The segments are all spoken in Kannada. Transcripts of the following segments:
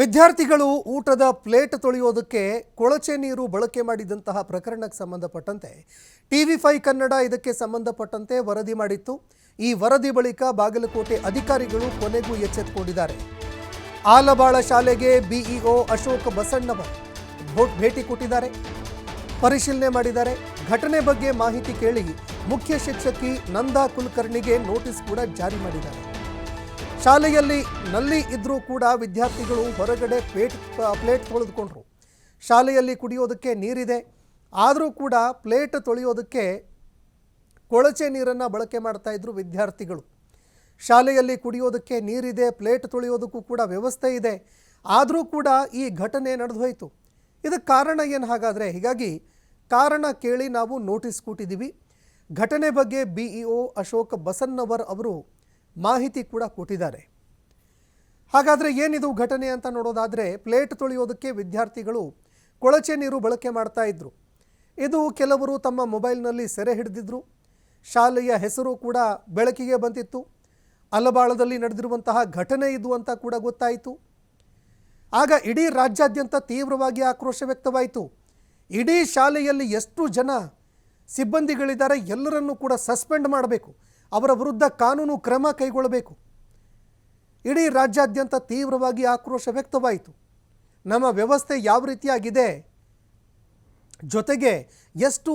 ವಿದ್ಯಾರ್ಥಿಗಳು ಊಟದ ಪ್ಲೇಟ್ ತೊಳೆಯೋದಕ್ಕೆ ಕೊಳಚೆ ನೀರು ಬಳಕೆ ಮಾಡಿದಂತಹ ಪ್ರಕರಣಕ್ಕೆ ಸಂಬಂಧಪಟ್ಟಂತೆ ಟಿವಿ ಫೈ ಕನ್ನಡ ಇದಕ್ಕೆ ಸಂಬಂಧಪಟ್ಟಂತೆ ವರದಿ ಮಾಡಿತ್ತು. ಈ ವರದಿ ಬಳಿಕ ಬಾಗಲಕೋಟೆ ಅಧಿಕಾರಿಗಳು ಕೊನೆಗೂ ಎಚ್ಚೆತ್ತುಕೊಂಡಿದ್ದಾರೆ ಆಲಬಾಳ ಶಾಲೆಗೆ ಬಿಇಒ ಅಶೋಕ್ ಬಸಣ್ಣವರ್ ಭೇಟಿ ಕೊಟ್ಟಿದ್ದಾರೆ. ಪರಿಶೀಲನೆ ಮಾಡಿದ್ದಾರೆ. ಘಟನೆ ಬಗ್ಗೆ ಮಾಹಿತಿ ಕೇಳಿ ಮುಖ್ಯ ಶಿಕ್ಷಕಿ ನಂದಾ ಕುಲಕರ್ಣಿಗೆ ನೋಟಿಸ್ ಕೂಡ ಜಾರಿ ಮಾಡಿದ್ದಾರೆ. ಶಾಲೆಯಲ್ಲಿ ನಲ್ಲಿ ಇದ್ದರೂ ಕೂಡ ವಿದ್ಯಾರ್ಥಿಗಳು ಹೊರಗಡೆ ಪ್ಲೇಟ್ ಪ್ಲೇಟ್ ತೊಳೆದುಕೊಂಡ್ರು. ಶಾಲೆಯಲ್ಲಿ ಕುಡಿಯೋದಕ್ಕೆ ನೀರಿದೆ. ಆದರೂ ಕೂಡ ಪ್ಲೇಟ್ ತೊಳೆಯೋದಕ್ಕೆ ಕೊಳಚೆ ನೀರನ್ನು ಬಳಕೆ ಮಾಡ್ತಾ ಇದ್ರು ವಿದ್ಯಾರ್ಥಿಗಳು. ಶಾಲೆಯಲ್ಲಿ ಕುಡಿಯೋದಕ್ಕೆ ನೀರಿದೆ, ಪ್ಲೇಟ್ ತೊಳೆಯೋದಕ್ಕೂ ಕೂಡ ವ್ಯವಸ್ಥೆ ಇದೆ. ಆದರೂ ಕೂಡ ಈ ಘಟನೆ ನಡೆದು ಹೋಯಿತು ಇದಕ್ಕೆ ಕಾರಣ ಏನು ಹಾಗಾದರೆ, ಹೀಗಾಗಿ ಕಾರಣ ಕೇಳಿ ನಾವು ನೋಟಿಸ್ ಕೊಟ್ಟಿದ್ದೀವಿ. ಘಟನೆ ಬಗ್ಗೆ B E O Ashok Basannavar ಅವರು ಮಾಹಿತಿ ಕೂಡ ಕೊಟ್ಟಿದ್ದಾರೆ. ಹಾಗಾದರೆ ಏನಿದು ಘಟನೆ ಅಂತ ನೋಡೋದಾದರೆ ಪ್ಲೇಟ್ ತೊಳೆಯೋದಕ್ಕೆ ವಿದ್ಯಾರ್ಥಿಗಳು ಕೊಳಚೆ ನೀರು ಬಳಕೆ ಮಾಡ್ತಾ ಇದ್ದರು ಇದು ಕೆಲವರು ತಮ್ಮ ಮೊಬೈಲ್ನಲ್ಲಿ ಸೆರೆ ಹಿಡಿದಿದ್ರು. ಶಾಲೆಯ ಹೆಸರು ಕೂಡ ಬೆಳಕಿಗೆ ಬಂದಿತ್ತು. ಅಲಬಾಳದಲ್ಲಿ ನಡೆದಿರುವಂತಹ ಘಟನೆ ಇದು ಅಂತ ಕೂಡ ಗೊತ್ತಾಯಿತು. ಆಗ ಇಡೀ ರಾಜ್ಯಾದ್ಯಂತ ತೀವ್ರವಾಗಿ ಆಕ್ರೋಶ ವ್ಯಕ್ತವಾಯಿತು. ಇಡೀ ಶಾಲೆಯಲ್ಲಿ ಎಷ್ಟು ಜನ ಸಿಬ್ಬಂದಿಗಳಿದ್ದಾರೆ ಎಲ್ಲರನ್ನೂ ಕೂಡ ಸಸ್ಪೆಂಡ್ ಮಾಡಬೇಕು. ಅವರ ವಿರುದ್ಧ ಕಾನೂನು ಕ್ರಮ ಕೈಗೊಳ್ಳಬೇಕು. ಇಡೀ ರಾಜ್ಯಾದ್ಯಂತ ತೀವ್ರವಾಗಿ ಆಕ್ರೋಶ ವ್ಯಕ್ತವಾಯಿತು. ನಮ್ಮ ವ್ಯವಸ್ಥೆ ಯಾವ ರೀತಿಯಾಗಿದೆ? ಜೊತೆಗೆ ಎಷ್ಟು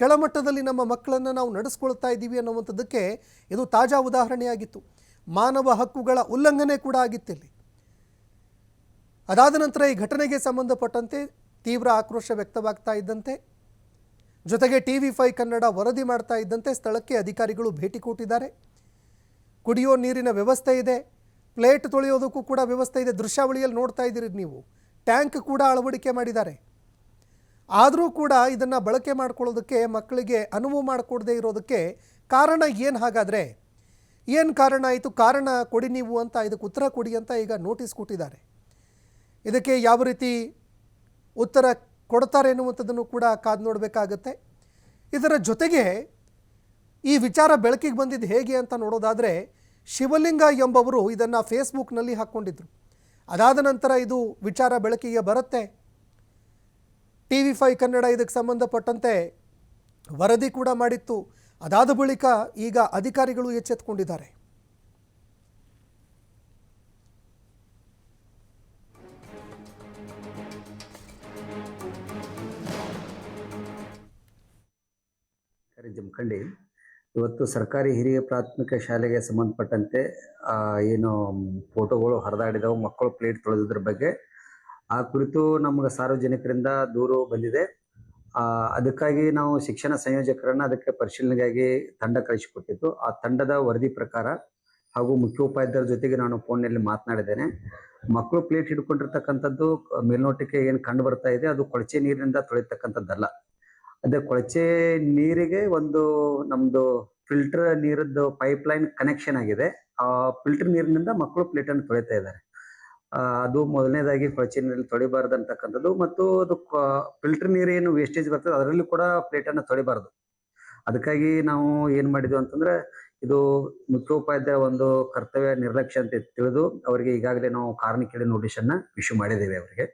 ಕೆಳಮಟ್ಟದಲ್ಲಿ ನಮ್ಮ ಮಕ್ಕಳನ್ನು ನಾವು ನಡೆಸ್ಕೊಳ್ತಾ ಇದ್ದೀವಿ ಅನ್ನುವಂಥದ್ದಕ್ಕೆ ಇದು ತಾಜಾ ಉದಾಹರಣೆಯಾಗಿತ್ತು. ಮಾನವ ಹಕ್ಕುಗಳ ಉಲ್ಲಂಘನೆ ಕೂಡ ಆಗಿತ್ತಿಲ್ಲಿ. ಅದಾದ ನಂತರ ಈ ಘಟನೆಗೆ ಸಂಬಂಧಪಟ್ಟಂತೆ ತೀವ್ರ ಆಕ್ರೋಶ ವ್ಯಕ್ತವಾಗ್ತಾ ಇದ್ದಂತೆ ಜೊತೆಗೆ ಟಿವಿ ಫೈ ಕನ್ನಡ ವರದಿ ಮಾಡ್ತಾ ಇದ್ದಂತೆ ಸ್ಥಳಕ್ಕೆ ಅಧಿಕಾರಿಗಳು ಭೇಟಿ ಕೊಟ್ಟಿದ್ದಾರೆ. ಕುಡಿಯೋ ನೀರಿನ ವ್ಯವಸ್ಥೆ ಇದೆ. ಪ್ಲೇಟ್ ತೊಳೆಯೋದಕ್ಕೂ ಕೂಡ ವ್ಯವಸ್ಥೆ ಇದೆ. ದೃಶ್ಯಾವಳಿಯಲ್ಲಿ ನೋಡ್ತಾ ಇದ್ದೀರಿ ನೀವು. ಟ್ಯಾಂಕ್ ಕೂಡ ಅಳವಡಿಕೆ ಮಾಡಿದ್ದಾರೆ. ಆದರೂ ಕೂಡ ಇದನ್ನು ಬಳಕೆ ಮಾಡ್ಕೊಳ್ಳೋದಕ್ಕೆ ಮಕ್ಕಳಿಗೆ ಅನುವು ಮಾಡಿಕೊಡದೇ ಇರೋದಕ್ಕೆ ಕಾರಣ ಏನು ಹಾಗಾದರೆ? ಏನು ಕಾರಣ ಆಯಿತು? ಕಾರಣ ಕೊಡಿ ನೀವು ಅಂತ, ಇದಕ್ಕೆ ಉತ್ತರ ಕೊಡಿ ಅಂತ ಈಗ ನೋಟಿಸ್ ಕೊಟ್ಟಿದ್ದಾರೆ. ಇದಕ್ಕೆ ಯಾವ ರೀತಿ ಉತ್ತರ ಕೊಡ್ತಾರೆ ಎನ್ನುವಂಥದ್ದನ್ನು ಕೂಡ ಕಾದು ನೋಡಬೇಕಾಗತ್ತೆ. ಇದರ ಜೊತೆಗೆ ಈ ವಿಚಾರ ಬೆಳಕಿಗೆ ಬಂದಿದ್ದು ಹೇಗೆ ಅಂತ ನೋಡೋದಾದರೆ ಶಿವಲಿಂಗ ಎಂಬವರು ಇದನ್ನು ಫೇಸ್ಬುಕ್ನಲ್ಲಿ ಹಾಕ್ಕೊಂಡಿದ್ರು. ಅದಾದ ನಂತರ ಇದು ವಿಚಾರ ಬೆಳಕಿಗೆ ಬರುತ್ತೆ. ಟಿ ವಿ ಫೈ ಕನ್ನಡ ಇದಕ್ಕೆ ಸಂಬಂಧಪಟ್ಟಂತೆ ವರದಿ ಕೂಡ ಮಾಡಿತ್ತು. ಅದಾದ ಬಳಿಕ ಈಗ ಅಧಿಕಾರಿಗಳು ಎಚ್ಚೆತ್ತುಕೊಂಡಿದ್ದಾರೆ ಕರೆ ಜಮಖಂಡಿ ಇವತ್ತು ಸರ್ಕಾರಿ ಹಿರಿಯ ಪ್ರಾಥಮಿಕ ಶಾಲೆಗೆ ಸಂಬಂಧಪಟ್ಟಂತೆ ಏನು ಫೋಟೋಗಳು ಹರಿದಾಡಿದವು ಮಕ್ಕಳು ಪ್ಲೇಟ್ ತೊಳೆದಿದ್ರ ಬಗ್ಗೆ. ಆ ಕುರಿತು ನಮ್ಗೆ ಸಾರ್ವಜನಿಕರಿಂದ ದೂರು ಬಂದಿದೆ. ಆ, ಅದಕ್ಕಾಗಿ ನಾವು ಶಿಕ್ಷಣ ಸಂಯೋಜಕರನ್ನ ಅದಕ್ಕೆ ಪರಿಶೀಲನೆಗಾಗಿ ತಂಡ ಕಳಿಸಿಕೊಟ್ಟಿತ್ತು. ಆ ತಂಡದ ವರದಿ ಪ್ರಕಾರ ಹಾಗೂ ಮುಖ್ಯೋಪಾಧ್ಯಾಯರ ಜೊತೆಗೆ ನಾನು ಫೋನ್ನಲ್ಲಿ ಮಾತನಾಡಿದ್ದೇನೆ. ಮಕ್ಕಳು ಪ್ಲೇಟ್ ಹಿಡ್ಕೊಂಡಿರ್ತಕ್ಕಂಥದ್ದು ಮೇಲ್ನೋಟಕ್ಕೆ ಏನು ಕಂಡು ಬರ್ತಾ ಇದೆ ಅದು ಕೊಳಚೆ ನೀರಿನಿಂದ ತೊಳಿತಕ್ಕಂಥದ್ದಲ್ಲ ಅದೇ ಕೊಳಚೆ ನೀರಿಗೆ ಒಂದು ನಮ್ದು ಫಿಲ್ಟರ್ ನೀರದ್ದು ಪೈಪ್ ಲೈನ್ ಕನೆಕ್ಷನ್ ಆಗಿದೆ. ಆ ಫಿಲ್ಟರ್ ನೀರಿನಿಂದ ಮಕ್ಕಳು ಪ್ಲೇಟ್ ಅನ್ನು ತೊಳಿತಾ ಇದ್ದಾರೆ. ಅದು ಮೊದಲನೇದಾಗಿ ಕೊಳಚೆ ನೀರಲ್ಲಿ ತೊಳಿಬಾರ್ದು ಅಂತಕ್ಕಂಥದ್ದು ಮತ್ತು ಅದು ಫಿಲ್ಟರ್ ನೀರು ಏನು ವೇಸ್ಟೇಜ್ ಬರ್ತದೆ ಅದರಲ್ಲಿ ಕೂಡ ಪ್ಲೇಟ್ ಅನ್ನು ತೊಳಿಬಾರ್ದು. ಅದಕ್ಕಾಗಿ ನಾವು ಏನ್ ಮಾಡಿದ್ವಿ ಅಂತಂದ್ರೆ ಇದು ಮುಖ್ಯೋಪಾಧ್ಯಾಯ ಒಂದು ಕರ್ತವ್ಯ ನಿರ್ಲಕ್ಷ್ಯ ಅಂತ ತಿಳಿದು ಅವರಿಗೆ ಈಗಾಗಲೇ ನಾವು ಕಾರಣ ಕೇಳಿ ನೋಟಿಸ್ ಅನ್ನ ಇಶ್ಯೂ ಮಾಡಿದ್ದೇವೆ ಅವರಿಗೆ.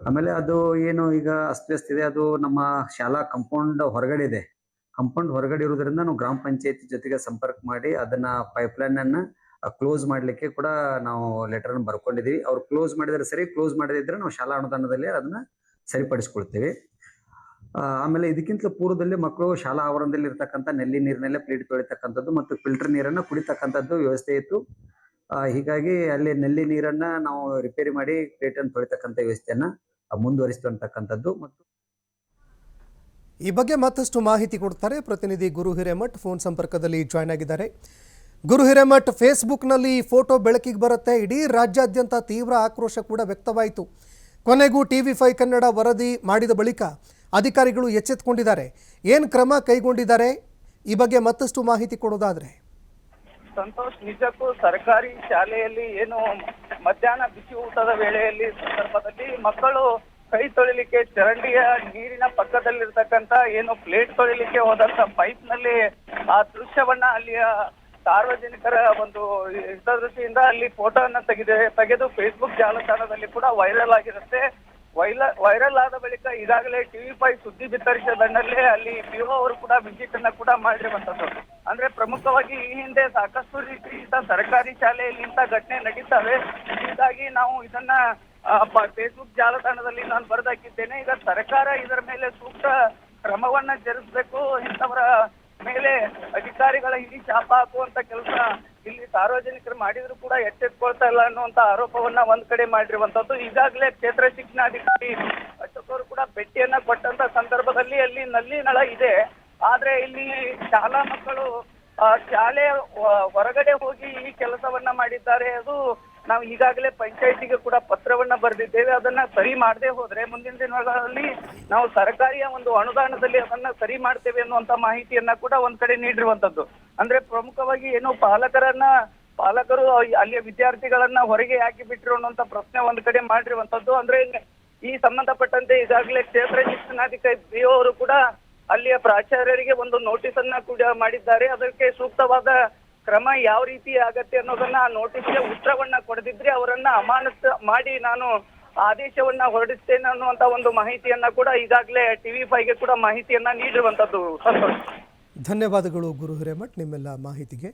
ಆಮೇಲೆ ಅದು ಏನು ಈಗ ಅಸ್ತವ್ಯಸ್ತ ಇದೆ. ಅದು ನಮ್ಮ ಶಾಲಾ ಕಂಪೌಂಡ್ ಹೊರಗಡೆ ಇದೆ ಕಂಪೌಂಡ್ ಹೊರಗಡೆ ಇರೋದ್ರಿಂದ ನಾವು ಗ್ರಾಮ ಪಂಚಾಯತಿ ಜೊತೆಗೆ ಸಂಪರ್ಕ ಮಾಡಿ ಅದನ್ನ ಪೈಪ್ಲೈನ್ ಅನ್ನ ಕ್ಲೋಸ್ ಮಾಡ್ಲಿಕ್ಕೆ ಕೂಡ ನಾವು ಲೆಟರ್ ಅನ್ನು ಬರ್ಕೊಂಡಿದೀವಿ. ಅವ್ರು ಕ್ಲೋಸ್ ಮಾಡಿದ್ರೆ ಸರಿ ಕ್ಲೋಸ್ ಮಾಡದಿದ್ರೆ ನಾವು ಶಾಲಾ ಅನುದಾನದಲ್ಲಿ ಅದನ್ನ ಸರಿಪಡಿಸ್ಕೊಳ್ತೀವಿ. ಆಮೇಲೆ ಇದಕ್ಕಿಂತ ಪೂರ್ವದಲ್ಲಿ ಮಕ್ಕಳು ಶಾಲಾ ಆವರಣದಲ್ಲಿ ಇರ್ತಕ್ಕಂಥ ನೆಲ್ಲಿ ನೀರಿನಲ್ಲೇ ಪ್ಲೇಟ್ ತೊಳಿತಕ್ಕಂಥದ್ದು ಮತ್ತು ಫಿಲ್ಟರ್ ನೀರನ್ನ ಕುಡಿತಕ್ಕಂಥದ್ದು ವ್ಯವಸ್ಥೆ ಇತ್ತು. ಹೀಗಾಗಿ ಅಲ್ಲಿ ನೆಲ್ಲಿ ನೀರನ್ನ ನಾವು ರಿಪೇರಿ ಮಾಡಿ ಪ್ಲೇಟ್ ಅನ್ನು ತೊಳಿತಕ್ಕಂಥ ವ್ಯವಸ್ಥೆಯನ್ನ ಮುಂದುವರಿಸ್ತು ಅಂತಕ್ಕಂಥದ್ದು ಮತ್ತು ಈ ಬಗ್ಗೆ ಮತ್ತಷ್ಟು ಮಾಹಿತಿ ಕೊಡ್ತಾರೆ ಪ್ರತಿನಿಧಿ ಗುರು ಹಿರೇಮಠ್. ಫೋನ್ ಸಂಪರ್ಕದಲ್ಲಿ ಜಾಯ್ನ್ ಆಗಿದ್ದಾರೆ. ಗುರು ಹಿರೇಮಠ್ ಫೇಸ್ಬುಕ್ನಲ್ಲಿ ಫೋಟೋ ಬೆಳಕಿಗೆ ಬರುತ್ತೆ. ಇಡೀ ರಾಜ್ಯಾದ್ಯಂತ ತೀವ್ರ ಆಕ್ರೋಶ ಕೂಡ ವ್ಯಕ್ತವಾಯಿತು. ಕೊನೆಗೂ ಟಿ ವಿ ಫೈ ಕನ್ನಡ ವರದಿ ಮಾಡಿದ ಬಳಿಕ ಅಧಿಕಾರಿಗಳು ಎಚ್ಚೆತ್ತುಕೊಂಡಿದ್ದಾರೆ ಏನು ಕ್ರಮ ಕೈಗೊಂಡಿದ್ದಾರೆ? ಈ ಬಗ್ಗೆ ಮತ್ತಷ್ಟು ಮಾಹಿತಿ ಕೊಡೋದಾದರೆ. ಸಂತೋಷ್, ನಿಜಕ್ಕೂ ಸರ್ಕಾರಿ ಶಾಲೆಯಲ್ಲಿ ಏನು ಮಧ್ಯಾಹ್ನ ಬಿಸಿ ಊಟದ ವೇಳೆಯಲ್ಲಿ ಸಂದರ್ಭದಲ್ಲಿ ಮಕ್ಕಳು ಕೈ ತೊಳಿಲಿಕ್ಕೆ ಚರಂಡಿಯ ನೀರಿನ ಪಕ್ಕದಲ್ಲಿರ್ತಕ್ಕಂತ ಏನು ಪ್ಲೇಟ್ ತೊಳಿಲಿಕ್ಕೆ ಹೋದಂತ ಪೈಪ್ನಲ್ಲಿ ಆ ದೃಶ್ಯವನ್ನ ಅಲ್ಲಿಯ ಸಾರ್ವಜನಿಕರ ಒಂದು ಹಿತದೃಷ್ಟಿಯಿಂದ ಅಲ್ಲಿ ಫೋಟೋವನ್ನ ತೆಗೆದ, ತೆಗೆದು ಫೇಸ್ಬುಕ್ ಜಾಲತಾಣದಲ್ಲಿ ಕೂಡ ವೈರಲ್ ಆಗಿರುತ್ತೆ. ವೈಲ, ವೈರಲ್ ಆದ ಬಳಿಕ ಈಗಾಗಲೇ ಟಿವಿ ಫೈವ್ ಸುದ್ದಿ ಬಿತ್ತರಿಸಿದ ಬೆನ್ನಲ್ಲೇ ಅಲ್ಲಿ ಪಿಒ ಅವರು ಕೂಡ ವಿಸಿಟ್ ಅನ್ನ ಕೂಡ ಮಾಡಿರುವಂತದ್ದು ಅಂದ್ರೆ ಪ್ರಮುಖವಾಗಿ ಈ ಹಿಂದೆ ಸಾಕಷ್ಟು ರೀತಿಯಿಂದ ಸರ್ಕಾರಿ ಶಾಲೆಯಲ್ಲಿ ಇಂಥ ಘಟನೆ ನಡೀತವೆ. ಹೀಗಾಗಿ ನಾವು ಇದನ್ನ ಫೇಸ್ಬುಕ್ ಜಾಲತಾಣದಲ್ಲಿ ನಾನು ಬರೆದಾಕಿದ್ದೇನೆ. ಈಗ ಸರ್ಕಾರ ಇದರ ಮೇಲೆ ಸೂಕ್ತ ಕ್ರಮವನ್ನ ಜರುಗಿಸಬೇಕು. ಇಂಥವರ ಮೇಲೆ ಅಧಿಕಾರಿಗಳ ಇಲ್ಲಿ ಶಾಪ ಹಾಕುವಂತ ಕೆಲಸ ಇಲ್ಲಿ ಸಾರ್ವಜನಿಕರು ಮಾಡಿದ್ರು ಕೂಡ ಎಚ್ಚೆತ್ಕೊಳ್ತಾ ಇಲ್ಲ ಅನ್ನುವಂತ ಆರೋಪವನ್ನ ಒಂದ್ ಕಡೆ ಮಾಡಿರುವಂತದ್ದು. ಈಗಾಗಲೇ ಕ್ಷೇತ್ರ ಶಿಕ್ಷಣಾಧಿಕಾರಿ ಅಶೋಕ್ ಅವರು ಕೂಡ ಭೇಟಿಯನ್ನ ಕೊಟ್ಟಂತ ಸಂದರ್ಭದಲ್ಲಿ ಅಲ್ಲಿ ನಲ್ಲಿ ನಳ ಇದೆ. ಆದ್ರೆ ಇಲ್ಲಿ ಶಾಲಾ ಮಕ್ಕಳು ಶಾಲೆ ಹೊರಗಡೆ ಹೋಗಿ ಈ ಕೆಲಸವನ್ನ ಮಾಡಿದ್ದಾರೆ ಅದು ನಾವು ಈಗಾಗಲೇ ಪಂಚಾಯಿತಿಗೆ ಕೂಡ ಪತ್ರವನ್ನ ಬರೆದಿದ್ದೇವೆ. ಅದನ್ನ ಸರಿ ಮಾಡದೆ ಹೋದ್ರೆ ಮುಂದಿನ ದಿನಗಳಲ್ಲಿ ನಾವು ಸರ್ಕಾರಿಯ ಒಂದು ಅನುದಾನದಲ್ಲಿ ಅದನ್ನ ಸರಿ ಮಾಡ್ತೇವೆ ಅನ್ನುವಂತ ಮಾಹಿತಿಯನ್ನ ಕೂಡ ಒಂದ್ ಕಡೆ ನೀಡಿರುವಂತದ್ದು. ಅಂದ್ರೆ ಪ್ರಮುಖವಾಗಿ ಏನು ಪಾಲಕರನ್ನ, ಪಾಲಕರು ಅಲ್ಲಿಯ ವಿದ್ಯಾರ್ಥಿಗಳನ್ನ ಹೊರಗೆ ಹಾಕಿ ಬಿಟ್ರು ಅನ್ನುವಂತ ಪ್ರಶ್ನೆ ಒಂದ್ ಕಡೆ ಮಾಡಿರುವಂತದ್ದು. ಅಂದ್ರೆ ಈ ಸಂಬಂಧಪಟ್ಟಂತೆ ಈಗಾಗಲೇ ಕ್ಷೇತ್ರ ಶಿಕ್ಷಣಾಧಿಕಾರಿ ಅವರು ಕೂಡ ಅಲ್ಲಿಯ ಪ್ರಾಚಾರ್ಯರಿಗೆ ಒಂದು ನೋಟಿಸ್ ಅನ್ನ ಕೂಡ ಮಾಡಿದ್ದಾರೆ. ಅದಕ್ಕೆ ಸೂಕ್ತವಾದ ಕ್ರಮ ಯಾವ ರೀತಿ ಆಗತ್ತೆ ಅನ್ನೋದನ್ನ ಆ ನೋಟಿಸ್ಗೆ ಉತ್ತರವನ್ನ ಕೊಡದಿದ್ರೆ ಅವರನ್ನ ಅಮಾನತ್ ಮಾಡಿ ನಾನು ಆದೇಶವನ್ನ ಹೊರಡಿಸ್ತೇನೆ ಅನ್ನುವಂತ ಒಂದು ಮಾಹಿತಿಯನ್ನ ಕೂಡ ಈಗಾಗಲೇ ಟಿವಿ ಫೈವ್ಗೆ ಕೂಡ ಮಾಹಿತಿಯನ್ನ ನೀಡಿರುವಂತದ್ದು. ಧನ್ಯವಾದಗಳು ಗುರು ಹಿರೇಮಠ್, ನಿಮ್ಮೆಲ್ಲ ಮಾಹಿತಿಗೆ.